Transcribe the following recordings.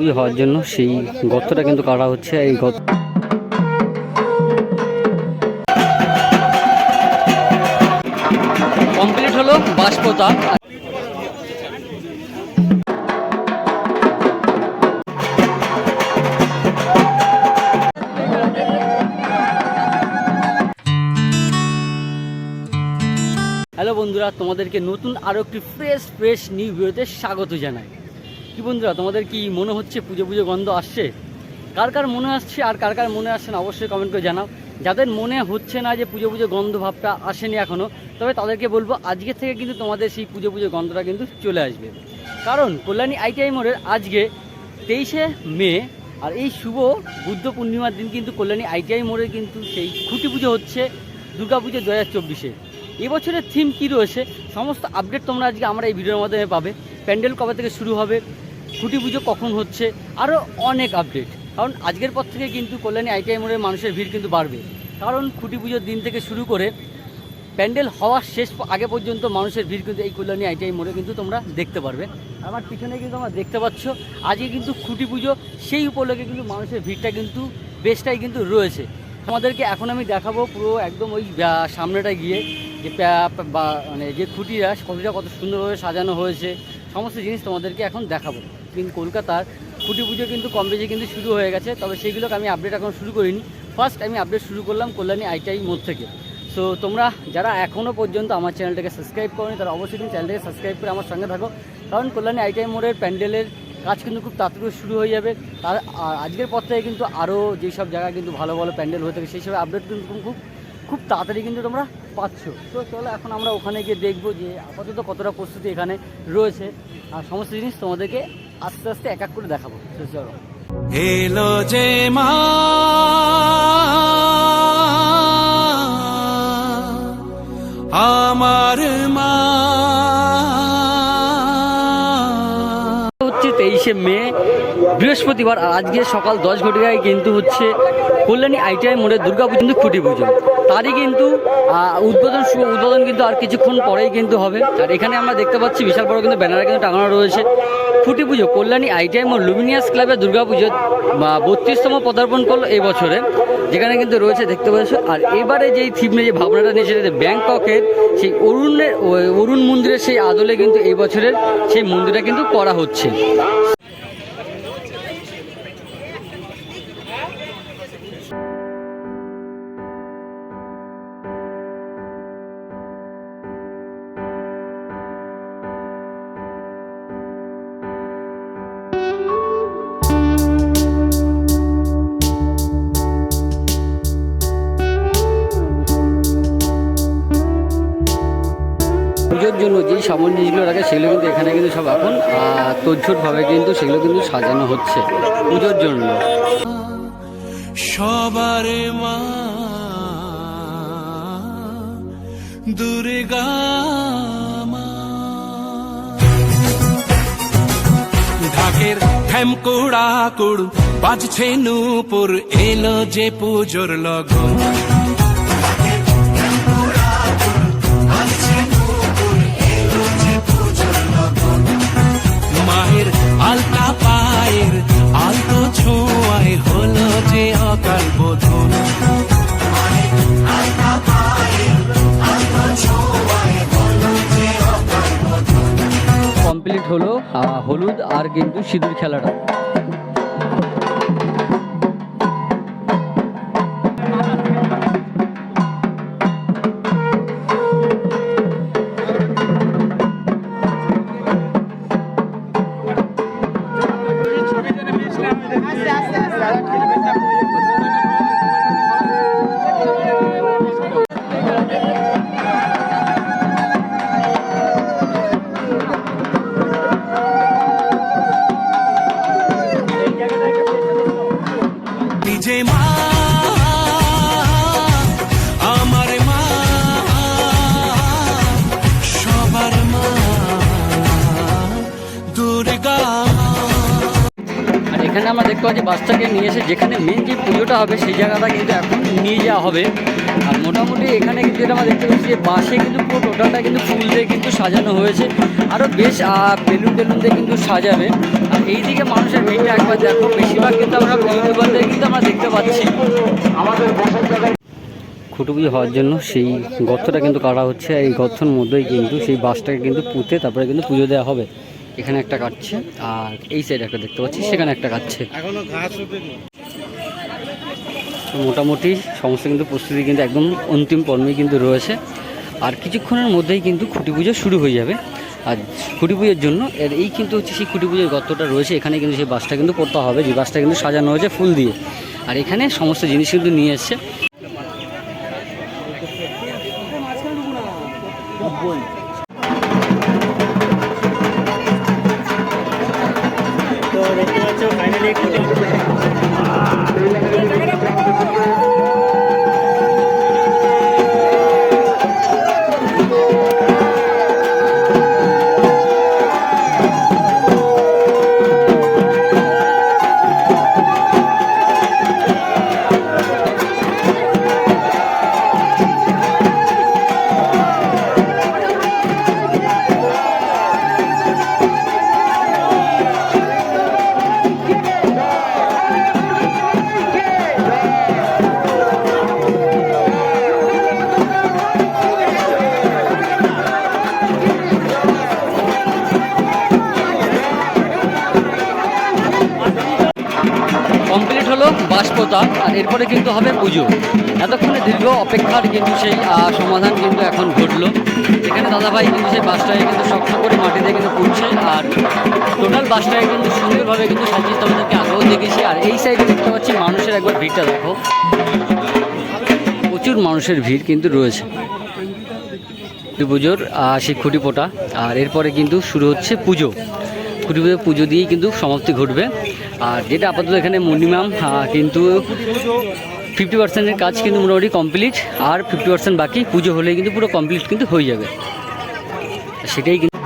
পুজো হওয়ার জন্য সেই গর্তটা কিন্তু কাটা হচ্ছে, এই গর্ত কমপ্লিট হলো বাষ্পতা হ্যালো বন্ধুরা, তোমাদেরকে নতুন আরও একটি ফ্রেশ ফ্রেশ নিউ ভিডিওতে স্বাগত জানাই। কি বন্ধুরা, তোমাদের কি মনে হচ্ছে পুজো পুজো গন্ধ আসছে? কার কার মনে আসছে আর কার কার মনে আসছে না, অবশ্যই কমেন্ট করে জানাও। যাদের মনে হচ্ছে না যে পুজো পুজো গন্ধ ভাবটা আসেনি এখনও তবে তাদেরকে বলব আজকে থেকে কিন্তু তোমাদের সেই পুজো পুজো গন্ধটা কিন্তু চলে আসবে। কারণ কল্যাণী আইটিআই মোড়ের আজকে তেইশে মে, আর এই শুভ বুদ্ধ পূর্ণিমার দিন কিন্তু কল্যাণী আইটিআই মোড়ে কিন্তু সেই খুঁটি পুজো হচ্ছে দুর্গা পুজো দু হাজার চব্বিশে। এবছরের থিম কী রয়েছে, সমস্ত আপডেট তোমরা আজকে আমরা এই ভিডিওর মাধ্যমে পাবে। প্যান্ডেল কবে থেকে শুরু হবে খুঁটি পুজো কখন হচ্ছে? আরও অনেক আপডেট কারণ আজকের পর থেকে কিন্তু কল্যাণী আইটিআই মোড়ের মানুষের ভিড় কিন্তু বাড়বে। কারণ খুঁটি পুজোর দিন থেকে শুরু করে প্যান্ডেল হওয়ার শেষ আগে পর্যন্ত মানুষের ভিড় কিন্তু এই কল্যাণী আইটিআই মোড়ে কিন্তু তোমরা দেখতে পারবে। আমার পিছনে কিন্তু তোমরা দেখতে পাচ্ছ, আজকে কিন্তু খুঁটি পুজো সেই উপলক্ষে কিন্তু মানুষের ভিড়টা কিন্তু বেশটাই কিন্তু রয়েছে। আমাদেরকে এখন আমি দেখাবো পুরো একদম ওই সামনেটা গিয়ে যে মানে যে খুঁটিটা খুঁটিটা কত সুন্দরভাবে সাজানো হয়েছে, সমস্ত জিনিস তোমাদেরকে এখন দেখাবো। কিন্তু কলকাতার খুঁটি পুজো কিন্তু কম বেশি কিন্তু শুরু হয়ে গেছে। তবে সেইগুলোকে আমি আপডেট এখন শুরু করিনি। ফার্স্ট আমি আপডেট শুরু করলাম কল্যাণী আইটিআই মোড় থেকে। সো তোমরা যারা এখনও পর্যন্ত আমার চ্যানেলটাকে সাবস্ক্রাইব করনি, তারা অবশ্যই কিন্তু চ্যানেলটাকে সাবস্ক্রাইব করে আমার সঙ্গে থাকো। কারণ কল্যাণী আইটিআই মোড়ের প্যান্ডেলের কাজ কিন্তু খুব তাড়াতাড়ি শুরু হয়ে যাবে। তার, আর আজকের পর থেকে কিন্তু আরও যেসব জায়গায় কিন্তু ভালো ভালো প্যান্ডেল হয়ে থাকে, সেই সব আপডেট কিন্তু খুব খুব তাড়াতাড়ি কিন্তু তোমরা পাচ্ছ। তো চলো এখন আমরা ওখানে গিয়ে দেখব যে আপাতত কতটা প্রস্তুতি এখানে রয়েছে। আর সমস্ত জিনিস তোমাদেরকে আস্তে আস্তে এক এক করে দেখাবো। চলো। এলো যে মা আমার মা। হচ্ছে তেইশে মে বৃহস্পতিবার আর আজকে সকাল দশ ঘটিকায় কিন্তু হচ্ছে কল্যাণী আইটিআই মোড়ে দুর্গা পুজো কিন্তু খুঁটি পুজো তারই কিন্তু উদ্বোধন উদ্বোধন কিন্তু আর কিছুক্ষণ পরেই কিন্তু হবে। আর এখানে আমরা দেখতে পাচ্ছি বিশাল বড় কিন্তু ব্যানার কিন্তু টাঙানো রয়েছে। খুঁটি পুজো, কল্যাণী আইটিআই মোড় লুমিনিয়াস ক্লাবে দুর্গা পুজো বত্রিশতম পদার্পণ করল এবছরে বছরে, যেখানে কিন্তু রয়েছে, দেখতে পাচ্ছ আর এবারে যেই থিমে যে ভাবনাটা নিয়েছে সেটা ব্যাংককের সেই অরুণের অরুণ মন্দিরের সেই আদলে কিন্তু এবছরের বছরের সেই মন্দিরটা কিন্তু করা হচ্ছে। পুজোর জন্য যেই সামগ্রী জিনিসগুলো রাখে, সেগুলো কিন্তু এখানে কিন্তু সব এখন তোজ্জোটভাবে কিন্তু সেগুলো কিন্তু সাজানো হচ্ছে পুজোর জন্য। সবার মা দুর্গা ঢাকের ঠ্যামকুড়া কুড় বাজছে নূপুর, এলো যে পুজোর লগন। আলতা পায়ের আলতো ছোঁয়ায় হলো যে অকাল বোধন কমপ্লিট হলো হলুদ আর কিন্তু সিঁদুর খেলাটা। আমরা দেখতে পাচ্ছি বাসটাকে নিয়ে এসে যেখানে মেন যে পুজোটা হবে সেই জায়গাটা কিন্তু এখন নিয়ে যাওয়া হবে। আর মোটামুটি এখানে কিন্তু আমরা দেখতে পাচ্ছি যে বাসে কিন্তু পুরো টোটালটা কিন্তু ফুল দিয়ে কিন্তু সাজানো হয়েছে। আরও বেশ বেলুন টেলুন দিয়ে কিন্তু সাজাবে। আর এইদিকে মানুষের ভিড়টা একবার দেখো, বেশিরভাগ কিন্তু আমরা দোকানদের কিন্তু আমরা দেখতে পাচ্ছি। খুঁটু পুজো হওয়ার জন্য সেই গর্তটা কিন্তু কাটা হচ্ছে। এই গর্তর মধ্যেই কিন্তু সেই বাসটাকে কিন্তু পুঁতে তারপরে কিন্তু পুজো দেওয়া হবে। এখানে একটা কাটছে আর এই সাইডে একটা দেখতে পাচ্ছি সেখানে একটা কাটছে। এখনও ঘাস মোটামুটি সমস্ত কিন্তু প্রস্তুতি কিন্তু একদম অন্তিম পর্বে কিন্তু রয়েছে। আর কিছুক্ষণের মধ্যেই কিন্তু খুঁটি পুজো শুরু হয়ে যাবে। আর খুঁটি পুজোর জন্য এর এই কিন্তু হচ্ছে সেই খুঁটি পুজোর গর্তটা রয়েছে এখানে কিন্তু সেই বাসটা কিন্তু পড়তে হবে যে বাসটা কিন্তু সাজানো হয়েছে ফুল দিয়ে। আর এখানে সমস্ত জিনিস কিন্তু নিয়ে এসছে। দেখতে পাচ্ছ বাসপোতা আর এরপরে কিন্তু হবে পুজো। এতক্ষণে দীর্ঘ অপেক্ষার কিন্তু সেই সমাধান কিন্তু এখন ঘটলো। এখানে দাদাভাই কিন্তু সেই বাসটাকে কিন্তু শক্ত করে মাটিতে কিন্তু পুড়ছে আর টোটাল বাসটাকে কিন্তু সুন্দরভাবে কিন্তু সাজিয়ে তোমাদেরকে দেখেছি। আর এই সাইডে দেখতে পাচ্ছি মানুষের একবার ভিড়টা, দেখো। প্রচুর মানুষের ভিড় কিন্তু রয়েছে। পুজোর সেই খুঁটি পোটা আর এরপরে কিন্তু শুরু হচ্ছে পুজো। খুঁটি পুজো পুজো দিয়েই কিন্তু সমাপ্তি ঘটবে। আর যেটা আপাতত এখানে মিনিমাম কিন্তু ফিফটি পার্সেন্টের কাজ কিন্তু মোটামুটি কমপ্লিট আর ফিফটি পার্সেন্ট বাকি পুজো হলেই কিন্তু পুরো কমপ্লিট কিন্তু হয়ে যাবে। সেটাই কিন্তু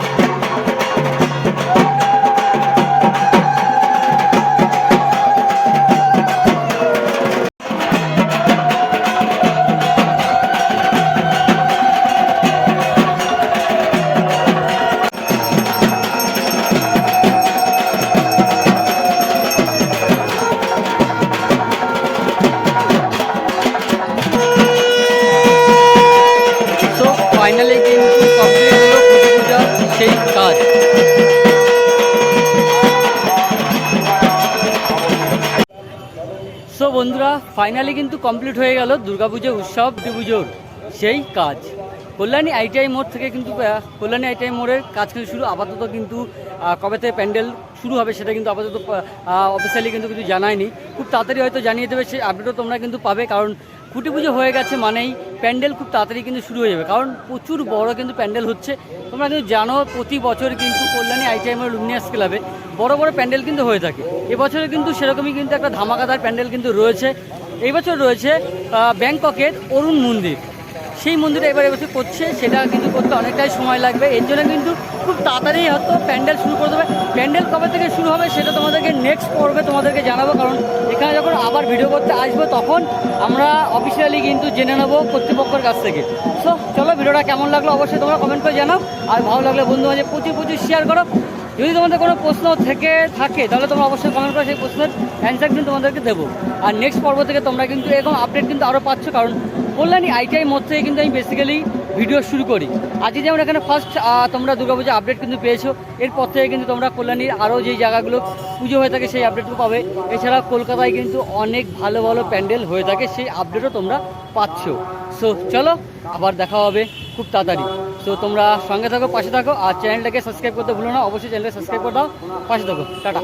বন্ধুরা ফাইনালি কিন্তু কমপ্লিট হয়ে গেল দুর্গাপুজো উৎসব পুজোর সেই কাজ। কল্যাণী আইটিআই মোড় থেকে কিন্তু কল্যাণী আইটিআই মোড়ের কাজ কিন্তু শুরু, আপাতত কিন্তু কবে থেকে প্যান্ডেল শুরু হবে সেটা কিন্তু আপাতত অফিসিয়ালি কিন্তু কিছু জানায়নি। খুব তাড়াতাড়ি হয়তো জানিয়ে দেবে, সেই আপডেটও তোমরা কিন্তু পাবে, কারণ খুঁটি পুজো হয়ে গেছে মানেই প্যান্ডেল খুব তাড়াতাড়ি কিন্তু শুরু হয়ে যাবে। কারণ প্রচুর বড় কিন্তু প্যান্ডেল হচ্ছে। তোমরা কিন্তু জানো, প্রতি বছর কিন্তু কল্যাণী আইটিআই মোড় লুমিনিয়াস ক্লাবে বড় বড় প্যান্ডেল কিন্তু হয়ে থাকে। এবছরে কিন্তু সেরকমই কিন্তু একটা ধামাকাদার প্যান্ডেল কিন্তু রয়েছে। এই বছর রয়েছে ব্যাংককের অরুণ মন্দির। সেই মন্দিরে এবার এবছর করছে, সেটা কিন্তু করতে অনেকটাই সময় লাগবে। এর জন্য কিন্তু খুব তাড়াতাড়ি হয়তো প্যান্ডেল শুরু করে দেবে। প্যান্ডেল কবে থেকে শুরু হবে সেটা তোমাদেরকে নেক্সট পর্বে তোমাদেরকে জানাব, কারণ এখানে যখন আবার ভিডিও করতে আসব, তখন আমরা অফিসিয়ালি কিন্তু জেনে নেব কর্তৃপক্ষের কাছ থেকে। সো চলো ভিডিওটা কেমন লাগল অবশ্যই তোমরা কমেন্ট করে জানাও। আর ভালো লাগলে বন্ধু মাঝে প্রচুর প্রচুর শেয়ার করো। যদি তোমাদের কোনো প্রশ্ন থেকে থাকে, তাহলে তোমরা অবশ্যই কমেন্ট করে সেই প্রশ্নের অ্যান্সার কিন্তু তোমাদেরকে দেবো। আর নেক্সট পর্ব থেকে তোমরা কিন্তু এরকম আপডেট কিন্তু আরও পাচ্ছ, কারণ কল্যাণী আইটিআই মধ্যে থেকে কিন্তু আমি বেসিক্যালি ভিডিও শুরু করি। আজকে যেমন এখানে ফার্স্ট তোমরা দুর্গাপূজা আপডেট কিন্তু পেয়েছ, এরপর থেকে কিন্তু তোমরা কল্যাণীর আরও যেই জায়গাগুলো পুজো হয়ে থাকে সেই আপডেটও পাবে। এছাড়া কলকাতায় কিন্তু অনেক ভালো ভালো প্যান্ডেল হয়ে থাকে, সেই আপডেটও তোমরা পাচ্ছ। সো চলো, আবার দেখা হবে খুব তাড়াতাড়ি। তো তোমরা সঙ্গে থাকো, পাশে থাকো, আর চ্যানেলটাকে সাবস্ক্রাইব করতে ভুলো না, অবশ্যই চ্যানেলটা সাবস্ক্রাইব করে দাও, পাশে থাকো, টাটা।